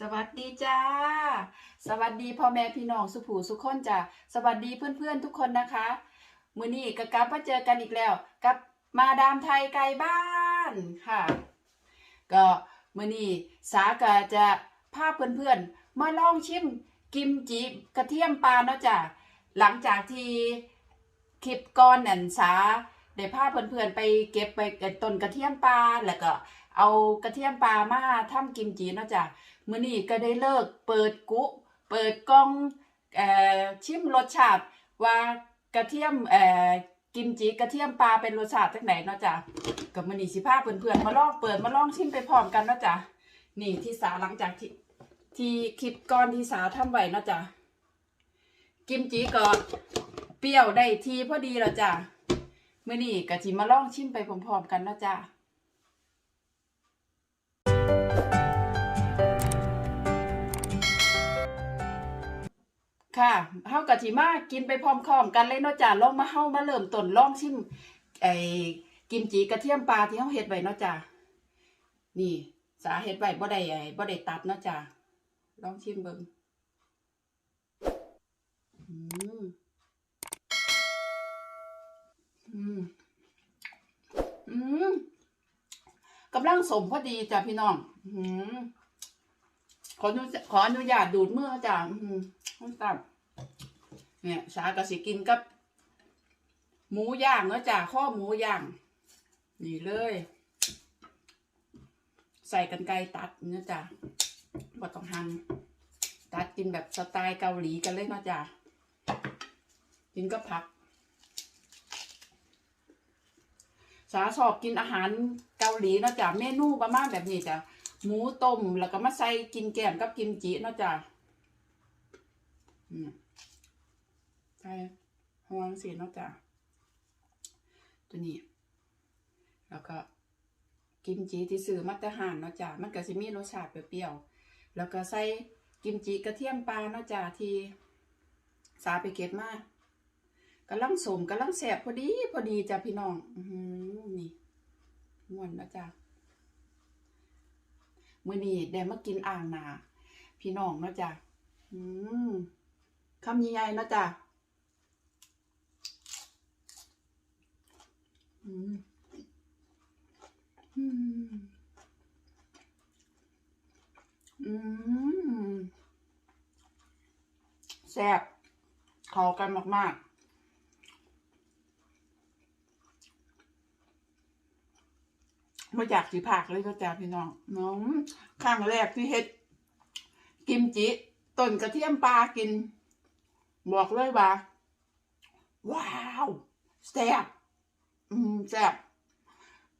สวัสดีจ้า สวัสดีพ่อแม่พี่น้องสุผูสุขคนจ้าสวัสดีเพื่อนๆทุกคนนะคะ มือนี้ก็กลับมาเจอกันอีกแล้ว กับมาดามไทยไกลบ้านค่ะ ก็มือนี้สาก็จะพาเพื่อนๆมาลองชิมกิมจิกระเทียมปลาเนาะจ้ะหลังจากที่คลิปก่อนนั่นสา ได้พาเพื่อนๆไปเก็บไปต้นกระเทียมปลาแล้วก็เอากระเทียมปลามาทำกิมจิเนาะจ้ะมื้อนี้ก็ได้เลิกเปิดกุ เปิดกล้องเอ่อชิมรสชาติว่ากระเทียมเอ่อกิมจิกระเทียมปลาเป็นรสชาติจังไหนเนาะจ้ะกับมื้อนี้สิพาเพื่อนๆมาลองเปิดมาลองชิมไปพร้อมกันเนาะจ้ะนี่ที่สาหลังจากที่ที่คลิปก่อนที่สาทำไว้เนาะจ้ะกิมจิก็เปรี้ยวได้ทีพอดีแล้วจ้ะ มื้อนี้ก็สิมาลองชิมไปพร้อมๆกันนะจ้ะค่ะเฮากับสิมากินไปพร้อมๆกันเลยเนาะจ้ะลองมาเฮามาเริ่มต้นลองชิมไอ้กิมจิกระเทียมปลาที่เฮาเฮ็ดไว้เนาะจ้ะนี่ สาเฮ็ดไว้บ่ได้ไอ้บ่ได้ตัดเนาะจ้ะลองชิมเบิ่งอืม อืม อืมกำลังสมพอดีจ้ะพี่น้อง อืมขออนุขออนุญาตดูดมือจ้ะอืมต้องตับเนี่ยสากสิกินกับ หมูย่างเนาะจ้ะข้อหมูย่าง นี่เลย ใส่กันไกรตัดเนาะจ้ะบ่ต้องหั่นตัดกินแบบสไตล์เกาหลีกันเลยเนาะจ้ะกินกับผัก สาชอบกินอาหารเกาหลีนะจ้ะเมนูประมาณแบบนี้จ้ะหมูต้มแล้วก็มาใส่กินแกมกับกิมจินะจ้ะใช่ห่วงสีนอกจากตัวนี้ แล้วก็กิมจิที่ซื้อมาตรหารเนาะจ้ะมันก็สิมีรสชาติเปรี้ยวๆแล้วก็ใส่กิมจิกระเทียมปลาเนาะจ้ะที่สาไปเก็บมา กำลังสมกำลังแสบพอดี พอดีจ้ะพี่น้องอืนี่ม่วนนะจ้ะมื้อนี้ได้มากินอ่างนา พี่น้องเนาะจ้ะคำใหญ่ๆนะจ๊ะอืมอืมอืมแซ่บเข้ากันมากๆ มาจากสีผักเลยก็จ้าพี่น้องน้องครั้งแรกที่เฮ็ด กิมจิต้นกระเทียมปลากิน บอกเลยว่า ว้าวแซ่บอืมแซ่บ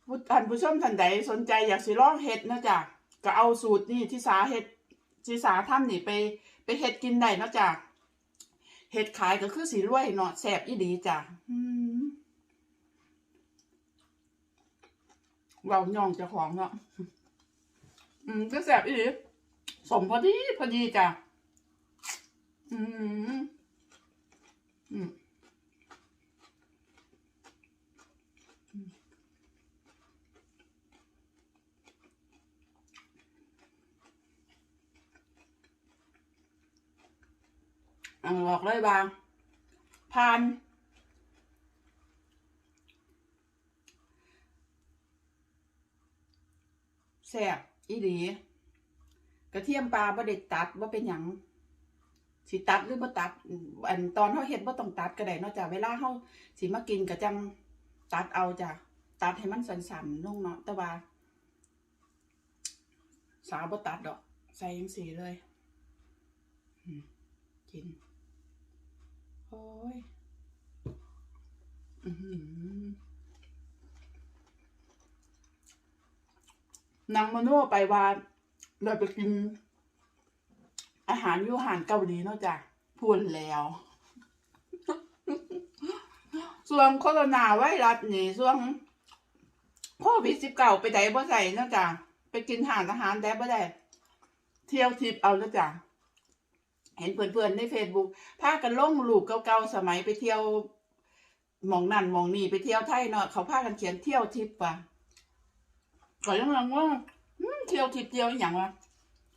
ผู้ท่านผู้ชมท่านใดสนใจอยากสิลองเฮ็ดนะจ๊ะก็เอาสูตรนี่ที่สาเฮ็ดที่สาทำนี่ไป ไปเฮ็ดกินได้นะจ๊ะเฮ็ดขายก็คือสีรวยเนาะแซ่บอีดีจ้ะอืม เราย่องเจ้าของเนาะอืมก็แซ่บอีดีสมพอดีพอดีจ้ะอืมอืมอืมอะบอกเลยบางผ่าน แซ่บอีหลี กระเทียมปลาบ่ได้ตัดบ่เป็นหยังสิตัดหรือบ่ตัด อันตอนเฮาเฮ็ดบ่ต้องตัดก็ได้นาะจ้ะเวลาเฮาสิมากินก็จังตัดเอาจ้ะตัดให้มันสั้นๆลงเนาะแต่ว่า สาวบ่ตัดดอก ใส่จังซี่เลยกิน โอ้ย อือหือ นางมโนไปว่าเราไปกิน อาหารยูอาหารเกาหลีเนาะจ้ะพูดแล้ว ส่วนโคโรนาไวรัสนี่ส่วนโควิดสิบเก้าไปไหนบ่ใส่เนาะจ้ะไปกินอาหารอาหารได้บ่ได้ เที่ยวทิปเอาเนาะจ้ะเห็นเพื่อนๆในเฟซบุ๊กพากันล่งรูปเก่าๆสมัยไปเที่ยวมองนั่นมองนี่ไปเที่ยวไทยเนาะเขาพากันเขียนเที่ยวทิปว่ะ ก็ยังงงว่าเที่ยวทิปเที่ยวอย่างวะ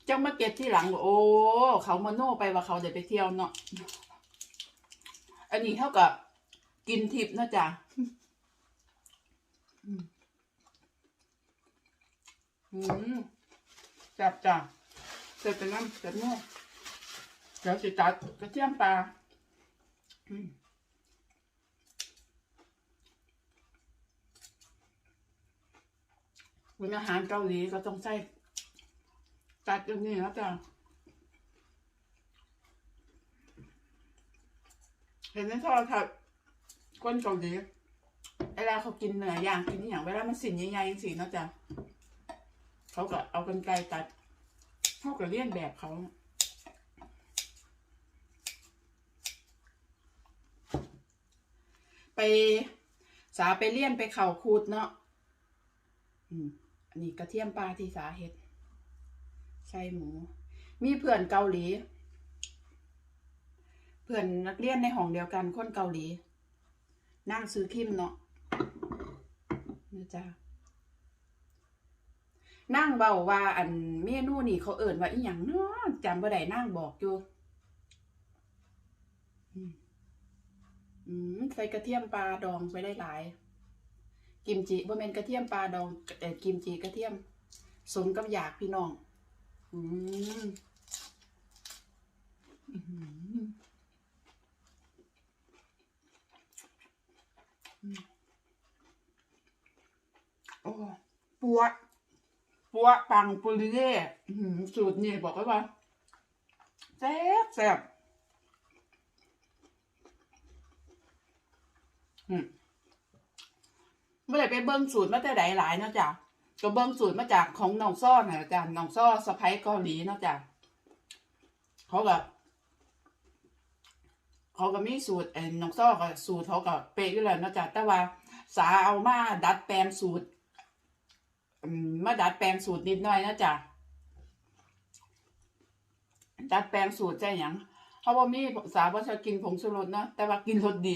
จังมาเก็ตที่หลังโอ้เขามาโน่ไปว่าเขาเดี๋ยวไปเที่ยวเนาะอันนี้เท่ากับกินทิพย์นะจ๊ะอืมอืมจับจ้ะเสร็จไปน้ำเสร็จโน่เดี๋ยวสิตัดกระเทียมปลาอืม เป็นอาหารเกาหลีก็ต้องใส่ตัดอย่างนี้นะจ๊ะเห็นในโทรทัศน์คนเกาหลีเวลาเขากินเนื้อย่างกินอย่างเวลามันสิ่นใหญ่ๆสิเนะจ๊ะเขาก็เอากันไกรตัดเขาก็เลียนแบบเขาไปสาไปเลี่ยนไปเข่าคูดเนาะอืม อันนี้กระเทียมปลาที่สาเห็ดใส่หมู มีเพื่อนเกาหลี เพื่อนนักเรียนในห้องเดียวกันคนเกาหลี นั่งซื้อคิมเนาะนะจ๊ะนั่งเบาว่าอันเมนูนี่เขาเอิ่นว่าอีหยังเนาะจำบ่ได้นั่งบอกอยู่อืมอืมใส่กระเทียมปลาดองไปได้หลาย กิมจิบ่แม่นกระเทียมปลาดองเอ่กิมจิกระเทียมสมกับอยากพี่น้องอืมอื้อหืออืมโอ้ปัวปัวปังปุริเย่สูตรนี่บอกว้ว่าแซ่บแซ่บอืม ไม่ได้ไปเบิ้งสูตรมาแต่ใดหลายเนาะจ้ะก็เบิ้งสูตรมาจากของน้องซ้อนะจ้ะน้องซ้อสะพ้ายเกาหลีเนาะจ้ะเขาก็เขาก็มีสูตรเอ็นน้องซ้อก็สูตรเขาก็เป๊ะอยู่แล้วเนาะจ้ะแต่ว่าสาเอามาดัดแปลงสูตรมาดัดแปลงสูตรนิดหน่อยนะจ้ะดัดแปลงสูตรใช่ยังเขาบอกมีสาว่าจะกินผงชูรสเนาะแต่ว่ากินรสดี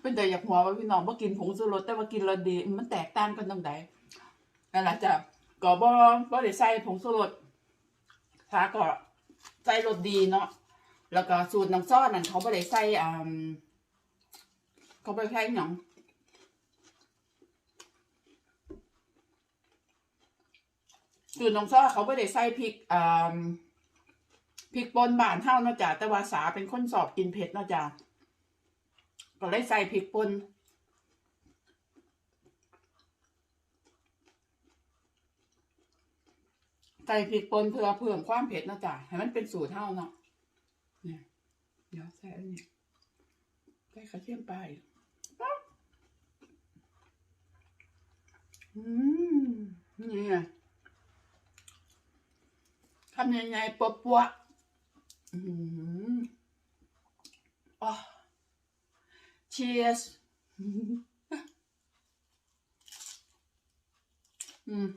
เป็นแต่อยากหัวว่าพี่น้องว่ากินผงชูรสแต่ว่ากินรสดี มันแตกต่างกันตรงไหนนั่นแหละจ้ะก็บ่บ่ได้ใส่ผงชูรสถ้าก็ใส่รสดีเนาะแล้วก็สูตรน้ำซอสนั่นเขาบ่ได้ใส่อ่าเขาบ่ได้ใส่หยังสูตรน้ำซอสเขาบ่ได้ใส่พริกอ่าพริกป่นบานเฮาเนาะจ้ะแต่ว่าสาเป็นคนสอบกินเผ็ดเนาะจ้ะ ก็เลยใส่พริกป่นใส่พริกป่นเพื่อเพิ่มความเผ็ดนะจ้ะให้มันเป็นสูตรเท่าเนาะเนี่ยเดี๋ยวใส่อันนี้ใส่กระเทียมไปอืมนี่ไงทำยังไงปัวปัวๆอืมอ๋อ Cheers อืม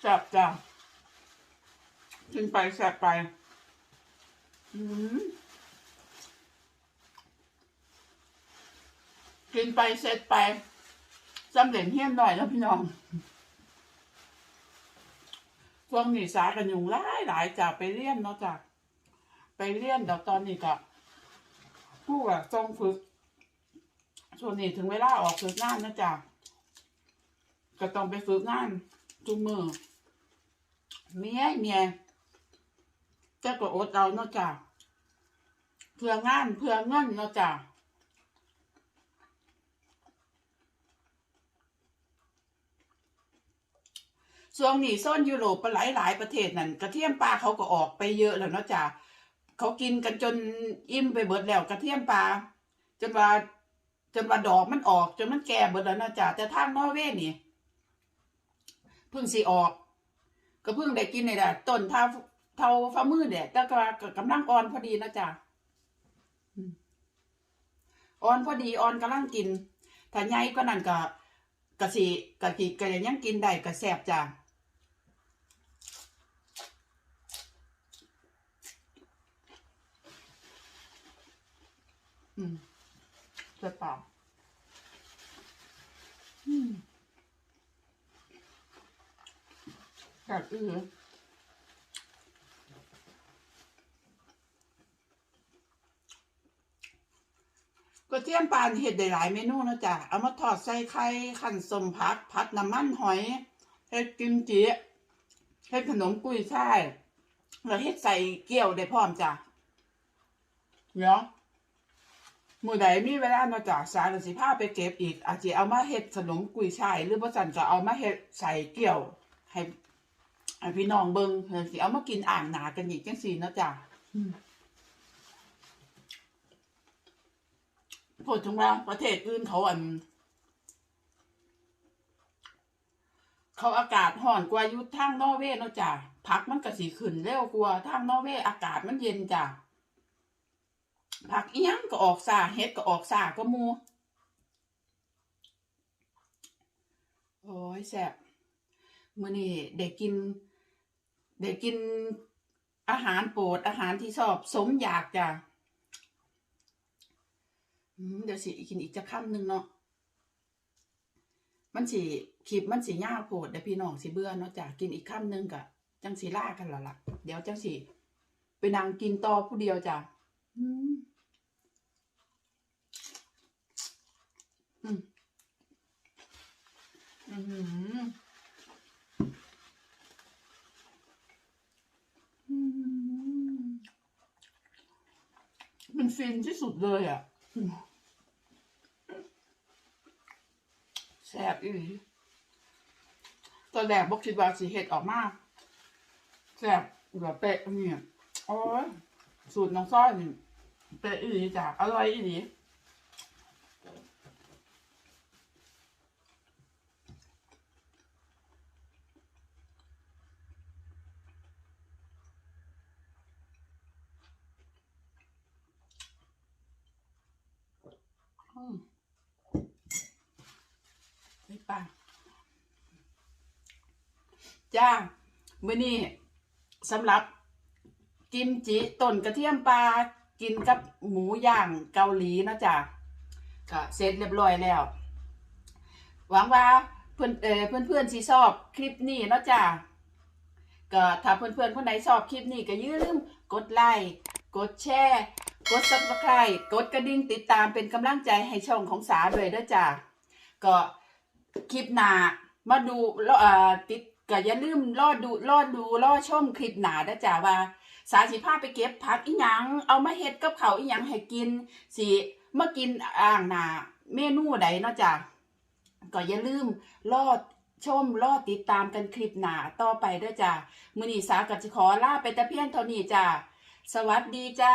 แซ่บจ้ะกินไปแซ่บไปอืมกินไปเสร็จไปสำเหร็จเฮี้ยนหน่อยแล้วพี่น้อง ช่วงนี้สากันยุงหลายหลายจากไปเรียนเนาะจากไปเรียนเดี๋ยวตอนนี้ก็ผู้อะทรงฝึกช่วงนี้ถึงเวลาออกฝึกงานนะจ๊ะก็ต้องไปฝึกงานจุมือเมียเมียแต่ก็อดเอาเนาะจ๊ะเพื่องานเพื่อเงินเนาะจ๊ะ ช่วงนี้โซนยุโรปหลายหลายๆประเทศนั่นกระเทียมปลาเขาก็ออกไปเยอะแล้วเนาะจ้ะเขากินกันจนอิ่มไปเบิดแล้วกระเทียมปลาจนว่าจนว่าดอกมันออกจนมันแก่เบิดแล้วนะจ้ะแต่ทางนอร์เวย์นี่เพิ่งสิออก ก็เพิ่งได้กินนี่แหละต้นเท่าเท่าฝ่ามือเนี่ยแต่ก็ก็กำลังอ่อนพอดีนะจ้ะอืมอ่อนพอดีอ่อนกำลังกินถ้าใหญ่ก็นั่นก็กะสิกะสิก็ยังกินได้ก็แซ่บจ้ะ อืม จะเปล่าอืมแบบอือก็เทียมปานเห็ดได้หลายเมนูนะจ๊ะ เอามาทอดใส่ไข่ขันสมพัก พัดน้ำมันหอยเฮ็ดกิมจิเฮ็ดขนมกุยช่ายแล้วเฮ็ดใส่เกี๊ยวได้พร้อมจ้ะเนาะ มือใดมีเวลาเนาะจ๊ะสารสิพาไปเก็บอีก อาจจะเอามาเฮ็ดขนมกุยช่ายหรือบ่ซั่นก็เอามาเฮ็ดใส่เกี๊ยว ให้ให้พี่น้องเบิ่งเพิ่นสิเอามากินอ่างหนากันอีกจังซี่เนาะจ้ะอืมพูดถึงว่าประเทศอื่นเขาอัน เขาอากาศร้อนกว่าอยู่ทางนอร์เวย์เนาะจ้ะผักมันก็สิขึ้นเร็วกว่าทางนอร์เวย์อากาศมันเย็นจ้ะ ผักอียังก็ออกซาเฮ็ดก็ออกซาก็มูโอ้ยแซ่บมื้อนี้ได้กินได้กินอาหารโปรดอาหารที่ชอบสมอยากจ้ะเดี๋ยวสิกินอีกจะคำหนึ่งเนาะมันสิคลิปมันสิยาวโพดเดี๋ยวพี่น้องสิเบื่อเนาะจ้ะกินอีกคำหนึ่งกะจังสิล่ากันและล่ะเดี๋ยวจังสิไปนั่งกินต่อผู้เดียวจ้ะ อืมอืมมันฟินที่สุดเลยอะแซ่บอีหลีตอนแรกบอกคิดว่าสิเฮ็ดออกมากแซ่บแบบเป๊ะเนี่ยโอ้ยสูตรน้องซ้อยนี่เป๊ะอีหลีจ้ะอร่อยอีหลี มไปปังจ้ามื้อนี้สำหรับกิมจิต้นกระเทียมปลากินกับหมูย่างเกาหลีนะจ๊ะก็เสร็จเรียบร้อยแล้ว หวังว่าเพื่อนเออเพื่อนเพื่อนชอบคลิปนี้นะจ้ะก็ถ้าเพื่อนเพื่อนคนไหนชอบคลิปนี้ก็อย่าลืมกดไลค์กดแชร์ กด subscribe กดกระดิ่งติดตามเป็นกำลังใจให้ช่องของสาด้วยเด้อจ้ะก็คลิปหนามาดูรอเอ่อติดก็อย่าลืมรอดูรอดูรอชมคลิปหนาเด้อจ้ะว่าสาสิพาไปเก็บผักอีหยัง เอามาเฮ็ดกับเขาอีหยังให้กินสิมากินอ่างหนาเมนูใดเนาะจ้ะก็อย่าลืมรอดชมรอดติดตามกันคลิปหนาต่อไปด้อจ้ะมื้อนีสากับสิขอลาไปแต่เพียงเท่านี้จ้ะ สวัสดีจ้า